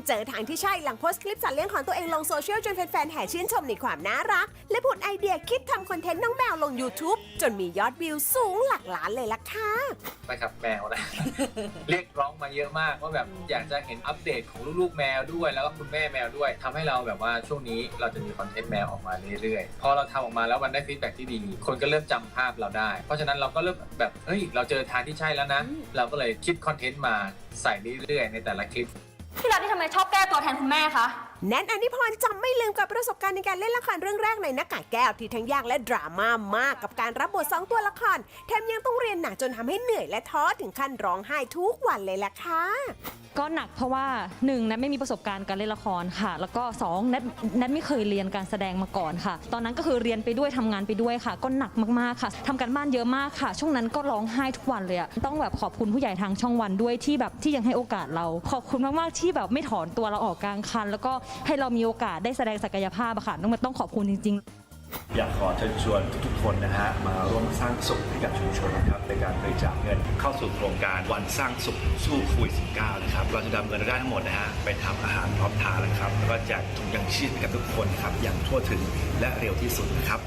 ทพงศ์เจอทางที่ใช่หลังโพสต์คลิปสัตว์เลี้ยงของตัวเองลงโซเชียลจนแฟนๆ แห่ชื่นชมในความน่ารัก และผุดไอเดียคิดทำคอนเทนต์น้องแมวลง YouTube จนมียอดวิวสูงหลักล้านเลยล่ะค่ะ ไปกับแมวนะ เรียกร้องมาเยอะมากว่าแบบอยากจะเห็นอัปเดตของลูกๆแมวด้วย แล้วก็คุณแม่แมวด้วยทำให้เราแบบว่าช่วงนี้เราจะมีคอนเทนต์แมวออกมาเรื่อยๆ พอเราทำออกมาแล้วมันได้ฟีดแบ็กที่ดี คนก็เริ่มจำภาพเราได้ เพราะฉะนั้นเราก็เริ่มแบบเฮ้ยเราเจอทางที่ใช่แล้วนะ เราก็เลยคิดคอนเทนต์มาใส่เรื่อยๆในแต่ละคลิป พี่รักนี่ทำไมชอบแก้ตัวแทนคุณแม่คะ แนนอนนิพรจำไม่ลืมกับประสบการณ์ในการเล่นละครเรื่องแรกในหน้ากากแก้วที่ทั้งยากและดราม่ามากกับการรับบทสองตัวละคร แถมยังต้องเรียนหนักจนทำให้เหนื่อยและท้อถึงขั้นร้องไห้ทุกวันเลยล่ะค่ะก็หนักเพราะว่าหนึ่งแนทไม่มีประสบการณ์การเล่นละครค่ะ แล้วก็สองแนทแนทไม่เคยเรียนการแสดงมาก่อนค่ะ ตอนนั้นก็คือเรียนไปด้วยทำงานไปด้วยค่ะ ก็หนักมากๆค่ะทำการบ้านเยอะมากค่ะ ช่วงนั้นก็ร้องไห้ทุกวันเลยอะต้องแบบขอบคุณผู้ใหญ่ทางช่องวันด้วยที่แบบที่ยังให้โอกาสเรา ขอบคุณมากๆที่แบบไม่ถอนตัวเราออกกลางคัน แล้วก็ให้เรามีโอกาสได้แสดงศักยภาพอะค่ะต้องต้องขอบคุณจริง ๆ อยากขอเชิญชวนทุกๆคนนะฮะมาร่วมสร้างสุขให้กับชุมชนนะครับในการบริจาคเงินเข้าสู่โครงการวันสร้างสุขสู้โควิด19นะครับเราจะนำเงินรายได้ทั้งหมดนะฮะไปทำอาหารพร้อมทานนะครับแล้วก็แจกถุงยังชีพให้กับทุกคนครับอย่างทั่วถึงและเร็วที่สุดนะครับ